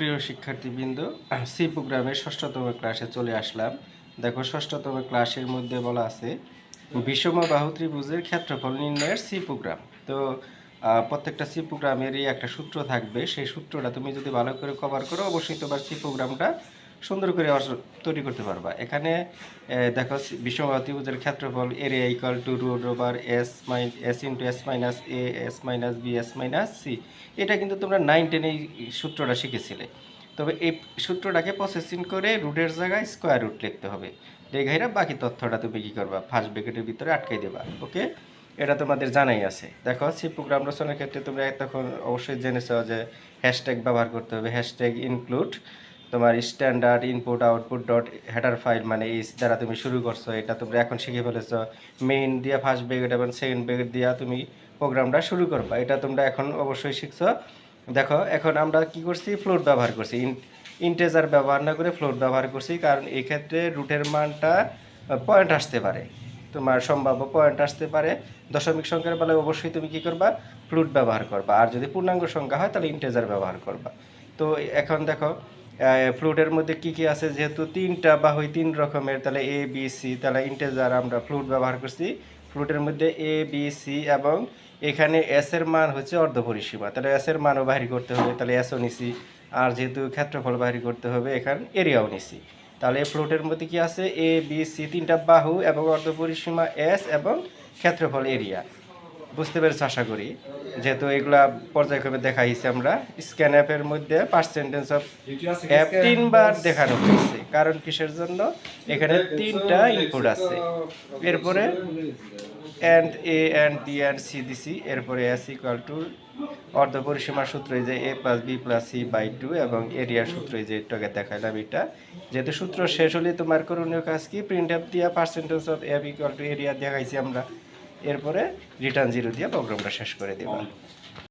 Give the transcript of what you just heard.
প্রিয় শিক্ষার্থীবৃন্দ সি প্রোগ্রামের ষষ্ঠতম ক্লাসে চলে আসলাম। দেখো, ষষ্ঠতম ক্লাসের মধ্যে বলা আছে, বিষম বাহু ত্রিভুজের ক্ষেত্রফল নির্ণয়ের সি প্রোগ্রাম তো প্রত্যেকটা সি প্রোগ্রামেরই একটা সূত্র থাকবে। সেই সূত্রটা তুমি যদি ভালো করে কভার করো, অবশ্যই তোমার সি প্রোগ্রামটা সুন্দর করে তৈরি করতে পারবা। এখানে দেখো বাহু ত্রিভুজের ক্ষেত্রফল area equal to root over S my S into S minus A S minus B S minus C এটা কিন্তু তোমরা নাইন টেন এই সূত্রটা শিখেছিলে। তবে এই সূত্রটাকে প্রসেসিং করে রুটের জায়গায় স্কোয়ার রুট লিখতে হবে। রেখাইরা বাকি তথ্যটা তুমি কী করবা? ফার্স্ট ব্রেকেটের ভিতরে আটকাই দেবা। ওকে এটা তোমাদের জানাই আছে। দেখো, সি প্রোগ্রাম রচনার ক্ষেত্রে তোমরা তখন অবশ্যই জেনেছো যে হ্যাশট্যাগ ব্যবহার করতে হবে। হ্যাশট্যাগ ইনক্লুড তোমার standard input output dot header file মানে এই দ্বারা তুমি শুরু করছ, এটা তোমরা এখন শিখে ফেলেছো। মেইন দিয়া ফার্স্ট ব্রেকেট এবং সেকেন্ড ব্রেকেট দিয়া তুমি প্রোগ্রামটা শুরু করবা, এটা তোমরা এখন অবশ্যই শিখছো। দেখো, এখন আমরা কি করছি? ফ্লোট ব্যবহার করছি। ইন্টেজার ব্যবহার না করে ফ্লোট ব্যবহার করছি, কারণ এক্ষেত্রে রুটের মানটা পয়েন্ট আসতে পারে। তোমার সম্ভাব্য পয়েন্ট আসতে পারে। দশমিক সংখ্যার বেলায় অবশ্যই তুমি কি করবা? ফ্লুট ব্যবহার করবা। আর যদি পূর্ণাঙ্গ সংখ্যা হয়, তাহলে ইন্টেজার ব্যবহার করবা। তো এখন দেখো ফ্লুটের মধ্যে কি কি আছে? যেহেতু তিনটা বা হয় তিন রকমের, তাহলে এ বি সি তাহলে ইন্টেজার আমরা ফ্লুট ব্যবহার করছি। ফ্লুটের মধ্যে এ বি সি এবং এখানে এস এর মান হচ্ছে অর্ধপরিসীমা তাহলে এস এর মানও বাহির করতে হবে, তাহলে এসও নিছি। আর যেহেতু ক্ষেত্রফল বাহির করতে হবে, এখানে এরিয়াও নিছি। তাহলে ফ্লোটের মধ্যে কি আছে? এ বি সি তিনটা বাহু এবং অর্ধপরিসীমা এস এবং ক্ষেত্রফল এরিয়া। বুঝতে পেরেছ আশা করি? যেহেতু এগুলা পর্যায়ক্রমে দেখাইছি আমরা স্ক্যান অ্যাপের মধ্যে পার্সেন্টেজ অফ অ্যাপ তিনবার দেখানো হয়েছে। কারণ কিসের জন্য? এখানে তিনটা ইনপুট আছে। এরপরে and A and B and C দিছি এরপরে এস ইকুয়াল টু অর্ধ পরিসীমার সূত্র এই যে A plus B plus C by two এবং এরিয়ার সূত্র এই যে এটাকে দেখাইলাম এটা। যেহেতু সূত্র শেষ হলে তোমার করণীয় কাজ কি? প্রিন্ট অ্যাপ দিয়া percentage of F equal to area দেখাইছি আমরা। এরপরে রিটার্ন জিরো দিয়ে প্রোগ্রামটা শেষ করে দেবা।